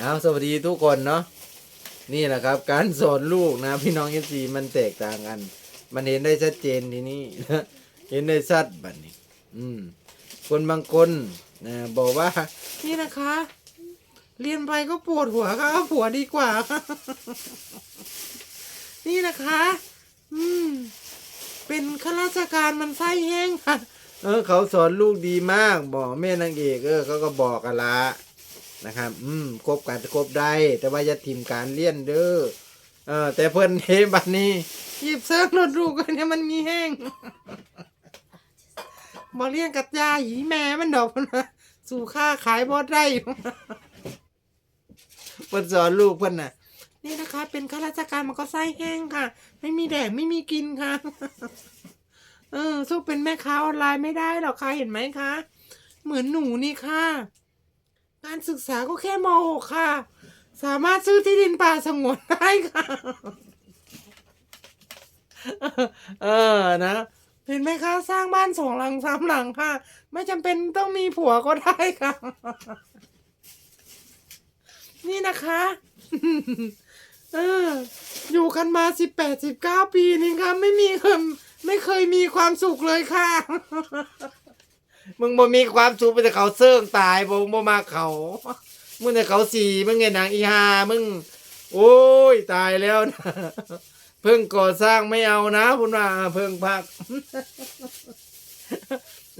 เอาสวัสดีทุกคนเนาะนี่แหละครับ การสอนลูกนะ พี่น้องเอฟซีมันแตกต่างกัน มันเห็นได้ชัดเจนทีนี้เห็นได้ชัดบัดนี้ อืม คนบางคนนะบอกว่า นี่นะคะ เรียนไปก็ปวดหัวค่ะเอาผัวดีกว่า นี่นะคะ อืม เป็นข้าราชการมันไส้แห้งค่ะ เออ เขาสอนลูกดีมาก บอกแม่นางเอกเออเขาก็บอกกันละ นะครับ อืมคบกันคบได้ แต่ว่าอย่าทิมการเลี้ยนเด้อเออแต่เพิ่นเฮบัดนี้หยิบเสื้อรถลูกันเนี่ยมันมีแห้งบอเลี้ยงกับยาหีแม่มันดอกนะสู่ค่าขายบอได้เพิ่นสอนลูกเพิ่นน่ะ นี่นะคะ เป็นข้าราชการมันก็ไส้แห้งค่ะ ไม่มีแดกไม่มีกินค่ะ เออสู้เป็นแม่ค้าออนไลน์ไม่ได้หรอกค่ะเห็นไหมคะ เหมือนหนูนี่ค่ะ การศึกษาก็แค่ม .6 ค่ะ สามารถซื้อที่ดินป่าสงวนได้ค่ะ เออนะเห็นไหมคะ สร้างบ้านสองหลังสามหลังค่ะ ไม่จำเป็นต้องมีผัวก็ได้ค่ะ นี่นะคะเอออยู่กันมาสิบแปดสิบเก้าปีนี่ค่ะ ไม่มีเคยไม่เคยมีความสุขเลยค่ะ มึงบ่มีความสุขไปแต่เขาเสื่องตายบ่บ่มาเขา มึงแต่เขาสี่มึงไงนางอีหามึง โอ้ยตายแล้วนะเพิ่งก่อสร้างไม่เอานะพุ่นว่าเพิ่งพัก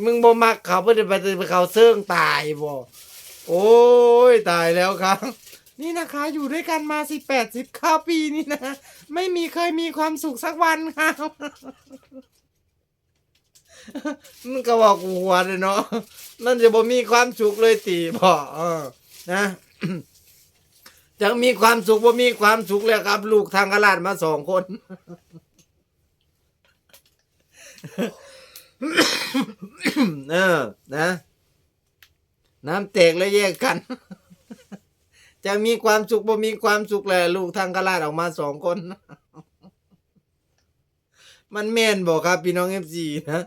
มึงบ่มักเขาเพื่อไปไปเขาเสื่องตายบ่โอ้ยตายแล้วครับนี่นะคะอยู่ด้วยกันมาสิบแปดสิบข้าปีนี่นะ ไม่มีเคยมีความสุขสักวันค่ะ มันก็บอกกูหัวเลยเนาะมันจะบ่มีความสุขเลยตีพ่อเออนะจังมีความสุขบ่มีความสุขแล้วครับ ลูกทางกลาดมาสองคนเออนะ น้ำแตกแล้วแยกกัน จะมีความสุขบ่มีความสุขแหละลูกทางกลาดออกมาสองคน มันแม่นบอกครับ พี่น้องเอฟซีนะ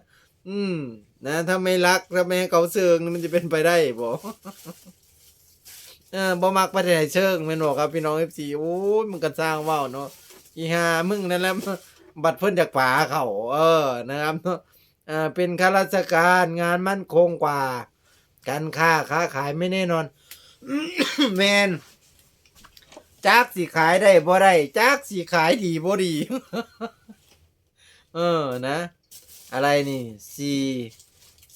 อืม นะถ้าไม่รักถ้าไม่ให้เขาเชิงมันจะเป็นไปได้บอกเออบ่มักไปไหนเชิงแม่นบอกครับพี่น้องเอฟซีโอ้ยมันก็สร้างว่าวเนาะอีหามึงนั่นแหละบัตรเพิ่นจากป่าเขาเออนะครับเนาะอ่าเป็นข้าราชการงานมั่นคงกว่า การค้าค้าขายไม่แน่นอนแมนจักสิขายได้บ่ได้จักสิขายดีบ่ดี เออนะ อะไรนี่สี่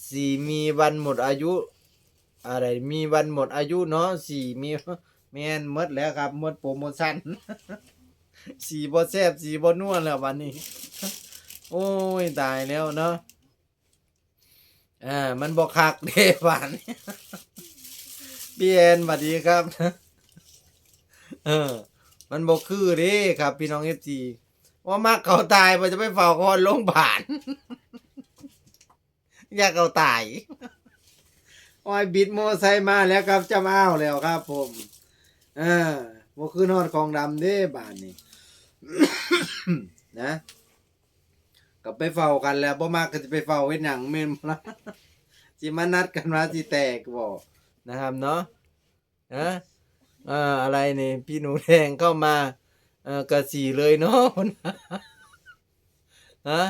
สี่มีวันหมดอายุ อะไรมีวันหมดอายุเนาะสี่มีแมนหมดแล้วครับหมดโปรโมชั่นสี่บ่แซบสี่บ่นวลแล้ววันนี้ โอ้ยตายแล้วเนาะอ่ามันบ่คักเด้บานพี่แอนสวัสดีครับเออ มันบ่คือเด้ครับ พี่น้องเอฟซีว่ามักเขาตายมันจะไปเฝ้าคอนโรงพยาบาล อยากเขาตายอ้ยบิดโมไซค์มาแล้วครับจะมาเอาแล้วครับผมเอ่าบ่คือนอดของดำเด้บ้านนี้นะก็ไปเฝ้ากันแล้วบ่มากก็จะไปเฝ้าเฮ็ดหยังแม่นบ่ล่ะสิมานัดกันว่าสิแตกบ่นะครับเนาะฮะเอ่าอะไรนี่พี่หนูแดงเข้ามา เออกระสีเลยเนาะฮะ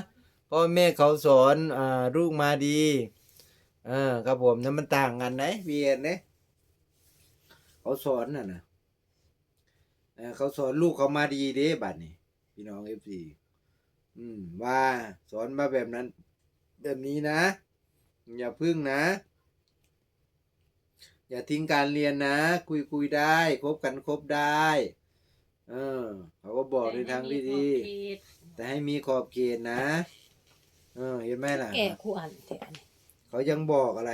พ่อแม่เขาสอนอ่าลูกมาดีเออครับผมนั้นมันต่างกันไหนเวียนเนี่ยเขาสอนน่ะนะเออเขาสอนลูกเขามาดีเด้บัดนี้พี่น้องเอฟซีอืมว่าสอนมาแบบนั้น แบบนี้นะ อย่าพึ่งนะ อย่าทิ้งการเรียนนะ คุยคุยได้คบกันคบได้ เออ เขาก็บอกในทางที่ดีแต่ให้มีขอบเขตนะ เออเห็นไหมล่ะ แก่คู่อันแท้อันนี้เขายังบอกอะไร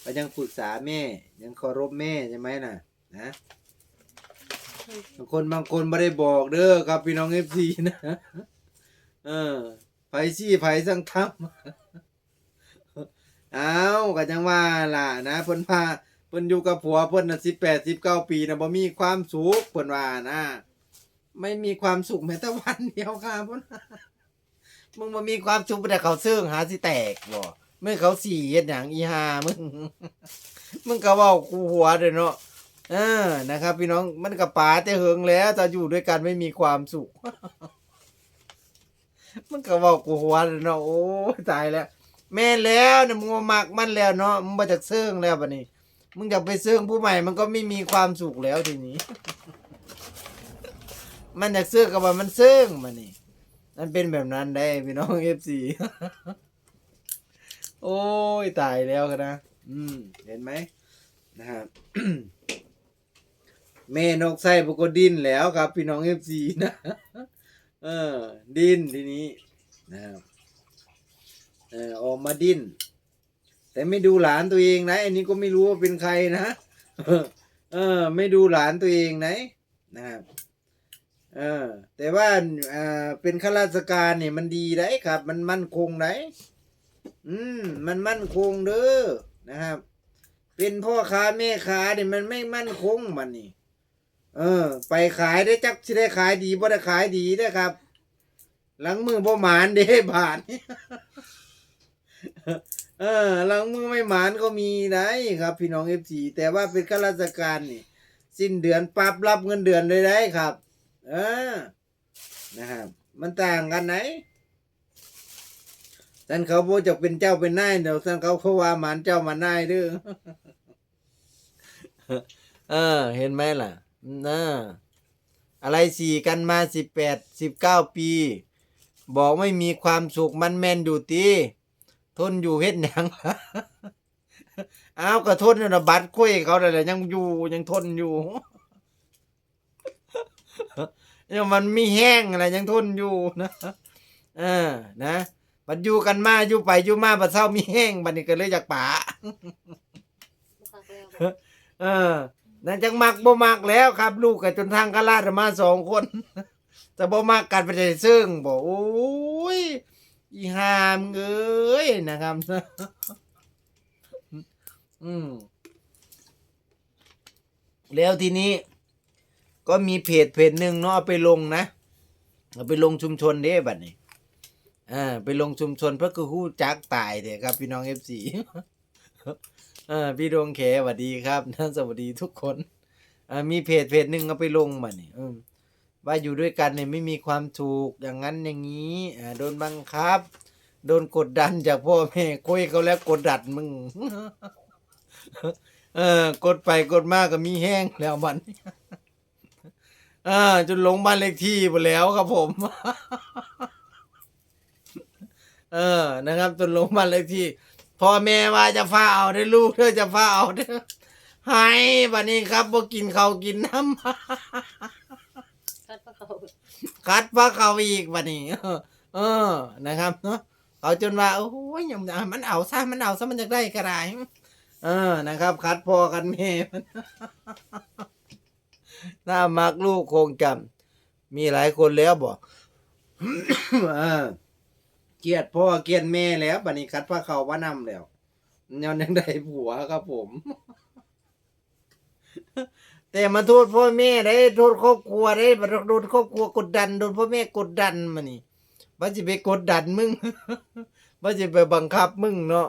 เขายังปรึกษาแม่ ยังเคารพแม่ใช่ไหมน่ะ นะบางคนบางคนไม่ได้บอกเด้อครับพี่น้องเอฟซีนะ เออไผซี่ไผสังทำเอาก็จังว่าล่ะนะเพิ่นพาเพิ่นอยู่กับผัวเพิ่นน่ะสิบแปดสิบเก้าปีนะบ่มีความสุขเพิ่นว่านะ ไม่มีความสุขแม้แต่วันเดียวค่ะเพิ่นว่า มึงบ่มีความสุขแต่เขาเสื่องหาสิแตกบ่เมื่อเขาสี่เฮ็ดหยังอีหามึง มึงก็เว้ากูหัวเด้อเนาะเออนะครับ พี่น้องมันกับป๋าแต่เหิงแล้วจะอยู่ด้วยกันไม่มีความสุข มันก็บอกกูหัวเนาะโอ้ยตายแล้ว แม่นแล้วเนี่ยมึงมามักมันแล้วเนาะมึงมาจากเซิงแล้วบัดนี้ มึงอยากไปเซิงผู้ใหม่มันก็ไม่มีความสุขแล้วทีนี้ มันอยากเซิงกับว่ามันเซิงมานี่ มันเป็นแบบนั้นได้พี่น้องเอฟซีโอ้ยตายแล้วกันนะ อืม เห็นไหมนะครับแม่นกไส้ปกดินแล้วครับ พี่น้องเอฟซีนะ เออ ดินทีนี้นะครับเออออกมาดิน แต่ไม่ดูหลานตัวเองนะอันนี้ก็ไม่รู้ว่าเป็นใครนะเออ ไม่ดูหลานตัวเองไหนนะครับ เออ แต่ว่าอ่าเป็นข้าราชการเนี่ยมันดีได้ครับ มันมั่นคงไหนอืม มันมั่นคงเด้อนะครับ เป็นพ่อค้าแม่ค้าเนี่ยมันไม่มั่นคงมันนี่เออ ไปขายได้จักสิได้ขายดีบ่ได้ขายดีได้ครับ หลังมือบ่หมานเด้บาทเออหลังมือไม่หมานก็มีได้ครับ พี่น้องเอฟซีแต่ว่าเป็นข้าราชการนี่ สิ้นเดือนปรับรับเงินเดือนเลยได้ครับ เออ นะครับ มันต่างกันไหนท่านเขาโบจะเป็นเจ้าเป็นนายเดี๋ยวท่านเขาเขาว่ามานเจ้ามานนายเด้อเออ เห็นไหมล่ะน่าอะไรสี่กันมาสิบแปดสิบเก้าปี บอกไม่มีความสุขมันแมนอยู่ตีทนอยู่เฮ็ดหยังอ้าวก็ทนนะบัตรคุยเขาแต่นแหละยังอยู่ยังทนอยู่ ยังมันไม่แห้งอะไรยังทนอยู่นะเออนะบัดอยู่กันมาอยู่ไปอยู่มาบัดเศร้ามีแห้งบัดนี้ก็เลยอยากป่าเออนั่นจังมักบ่มักแล้วครับ ลูกกับจนทางกะลาดมาสองคน แต่บ่มักกันไปได้ซึ่งบอกโอ้ยอีหามเอ้ยนะครับอืมแล้วทีนี้ ก็มีเพจเพจหนึ่งเนาะเอาไปลงนะเอาไปลงชุมชนเด้บัดนี้อ่าไปลงชุมชนเพราะคือฮู้จักตายเด้ครับพี่น้องเอฟซีเออพี่ดวงแขสวัสดีครับสวัสดีทุกคนอ่ามีเพจเพจหนึ่งเอาไปลงมาเนี่ยว่าอยู่ด้วยกันเนี่ยไม่มีความถูกอย่างนั้นอย่างนี้อ่าโดนบังคับ โดนกดดันจากพ่อแม่คุยเขาแล้วกดดันมึง เออกดไปกดมากก็มีแห้งแล้วมัน ออจนหลงบ้านเลขที่ไปแล้วครับผม เออนะครับจนหลงบ้านเลขที่พ่อแม่ว่าจะฟ้าเอาได้ลูกเธอจะฟ้าเอาเด้อให้บัดนี้ครับบ่กินเขาวกินน้ำคัดพระเขาคัดว่าเขาอีกบัดนี้ เออเออนะครับเนาะเขาจนว่าโอ้ยยำมันเอาซะมันเอาซะมันจะได้กระไรเออนะครับ คัดพ่อกันแม่มัน น่ามักลูกคงจำมีหลายคนแล้วบอกเกลียดพ่อเกลียดแม่แล้วบัดนี้คัดว่าเขาว่านำแล้วย้อนยังได้ผัวครับผม แต่มาโทษพ่อแม่ได้โทษครอบครัวได้มาโดนครอบครัวกดดันโดนพ่อแม่กดดันมานี่ว่าจะไปกดดันมึงว่าจะไปบังคับมึงเนาะ